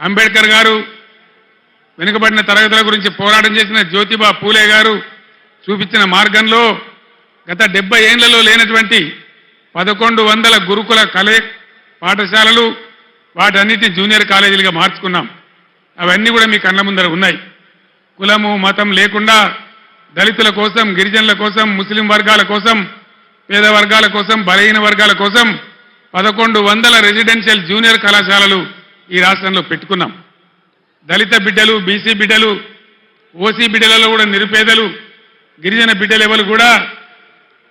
అంబేద్కర్ గారు వెనుకబడిన తరగతుల గురించి పోరాటం చేసిన జ్యోతిబా పూలే గారు చూపించిన మార్గంలో గత డెబ్బై ఏళ్ళలో లేనటువంటి పదకొండు వందల గురుకుల కలే పాఠశాలలు వాటన్నిటిని జూనియర్ కాలేజీలుగా మార్చుకున్నాం. అవన్నీ కూడా మీ కళ్ళ ముందర ఉన్నాయి. కులము మతం లేకుండా దళితుల కోసం గిరిజనుల కోసం ముస్లిం వర్గాల కోసం పేద వర్గాల కోసం బలహీన వర్గాల కోసం పదకొండు వందల రెసిడెన్షియల్ జూనియర్ కళాశాలలు ఈ రాష్ట్రంలో పెట్టుకున్నాం. దళిత బిడ్డలు బీసీ బిడ్డలు ఓసీ బిడ్డలలో కూడా నిరుపేదలు గిరిజన బిడ్డలు ఎవరు కూడా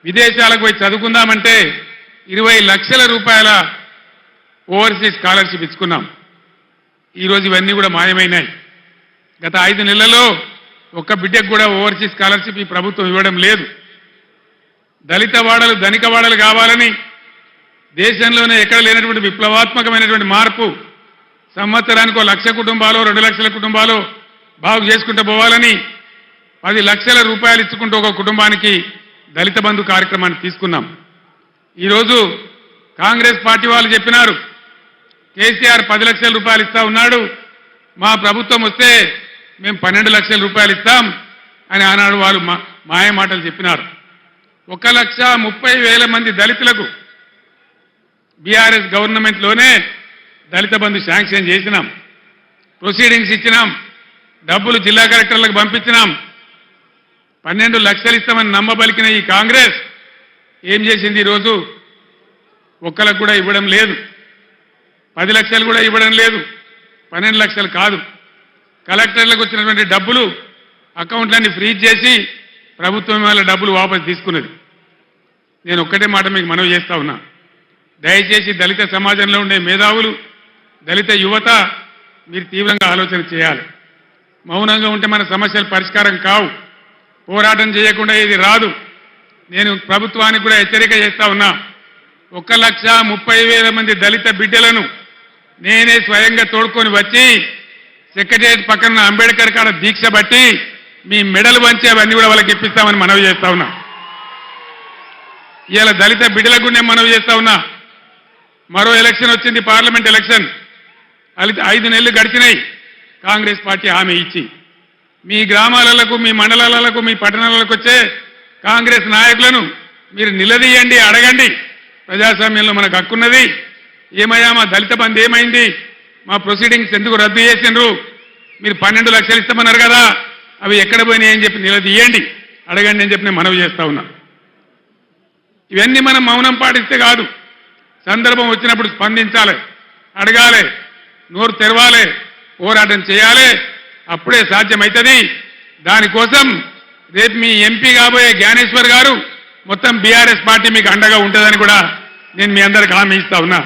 విదేశాలకు పోయి చదువుకుందామంటే ఇరవై లక్షల రూపాయల ఓవర్సీస్ స్కాలర్షిప్ ఇచ్చుకున్నాం. ఈరోజు ఇవన్నీ కూడా మాయమైనాయి. గత ఐదు నెలల్లో ఒక్క బిడ్డకు కూడా ఓవర్సీస్ స్కాలర్షిప్ ఈ ప్రభుత్వం ఇవ్వడం లేదు. దళిత వాడలు ధనిక వాడలు కావాలని దేశంలోనే ఎక్కడ లేనటువంటి విప్లవాత్మకమైనటువంటి మార్పు సంవత్సరానికి ఒక లక్ష కుటుంబాలు రెండు లక్షల కుటుంబాలు బాగు చేసుకుంటూ పోవాలని పది లక్షల రూపాయలు ఇచ్చుకుంటూ ఒక కుటుంబానికి దళిత బంధు కార్యక్రమాన్ని తీసుకున్నాం. ఈరోజు కాంగ్రెస్ పార్టీ వాళ్ళు చెప్పినారు కేసీఆర్ పది లక్షల రూపాయలు ఇస్తా ఉన్నాడు మా ప్రభుత్వం వస్తే మేము పన్నెండు లక్షల రూపాయలు ఇస్తాం అని ఆనాడు వాళ్ళు మా మాయ మాటలు చెప్పినారు. ఒక లక్ష ముప్పై వేల మంది దళితులకు బీఆర్ఎస్ గవర్నమెంట్లోనే దళిత బంధు శాంక్షన్ చేసినాం. ప్రొసీడింగ్స్ ఇచ్చినాం. డబ్బులు జిల్లా కలెక్టర్లకు పంపించినాం. పన్నెండు లక్షలు ఇస్తామని నమ్మబలికిన ఈ కాంగ్రెస్ ఏం చేసింది ఈరోజు? ఒక్కలకు కూడా ఇవ్వడం లేదు. పది లక్షలు కూడా ఇవ్వడం లేదు. పన్నెండు లక్షలు కాదు. కలెక్టర్లకు వచ్చినటువంటి డబ్బులు అకౌంట్లన్నీ ఫ్రీజ్ చేసి ప్రభుత్వం వాళ్ళ డబ్బులు వాపసు తీసుకున్నది. నేను ఒక్కటే మాట మీకు మనవి చేస్తా ఉన్నా. దయచేసి దళిత సమాజంలో ఉండే మేధావులు దళిత యువత మీరు తీవ్రంగా ఆలోచన చేయాలి. మౌనంగా ఉంటే మన సమస్యలు పరిష్కారం కావు. పోరాటం చేయకుండా ఇది రాదు. నేను ప్రభుత్వానికి కూడా హెచ్చరిక చేస్తా ఉన్నా. ఒక లక్ష ముప్పై వేల మంది దళిత బిడ్డలను నేనే స్వయంగా తోడుకొని వచ్చి సెక్రటరియట్ పక్కన అంబేద్కర్ కాడ దీక్ష బట్టి మీ మెడలు వంచి అవన్నీ కూడా వాళ్ళకి ఇప్పిస్తామని మనవి చేస్తా ఉన్నా. ఇవాళ దళిత బిడ్డలకు నేను మనవి చేస్తా ఉన్నా. మరో ఎలక్షన్ వచ్చింది పార్లమెంట్ ఎలక్షన్. ఐదు నెలలు గడిచినాయి. కాంగ్రెస్ పార్టీ హామీ ఇచ్చి. మీ గ్రామాలకు మీ మండలాలకు మీ పట్టణాలకు వచ్చే కాంగ్రెస్ నాయకులను మీరు నిలదీయండి అడగండి. ప్రజాస్వామ్యంలో మనకు హక్కున్నది. ఏమయ్యా మా దళిత బంధు ఏమైంది? మా ప్రొసీడింగ్స్ ఎందుకు రద్దు చేసిండ్రు? మీరు పన్నెండు లక్షలు ఇస్తామన్నారు కదా అవి ఎక్కడ పోయినాయి అని చెప్పి నిలదీయండి. అడగండి అని చెప్పి నేను మనవి చేస్తా ఉన్నా. ఇవన్నీ మనం మౌనం పాటిస్తే కాదు. సందర్భం వచ్చినప్పుడు స్పందించాలి. అడగాలి. నోరు తెరవాలి పోరాటం చేయాలి అప్పుడే సాధ్యమవుతుంది దానికోసం రేపు మీ ఎంపీ కాబోయే జ్ఞానేశ్వర్ గారు మొత్తం బీఆర్ఎస్ పార్టీ మీకు అండగా ఉంటుందని కూడా నేను మీ అందరికి హామీ ఇస్తా ఉన్నా.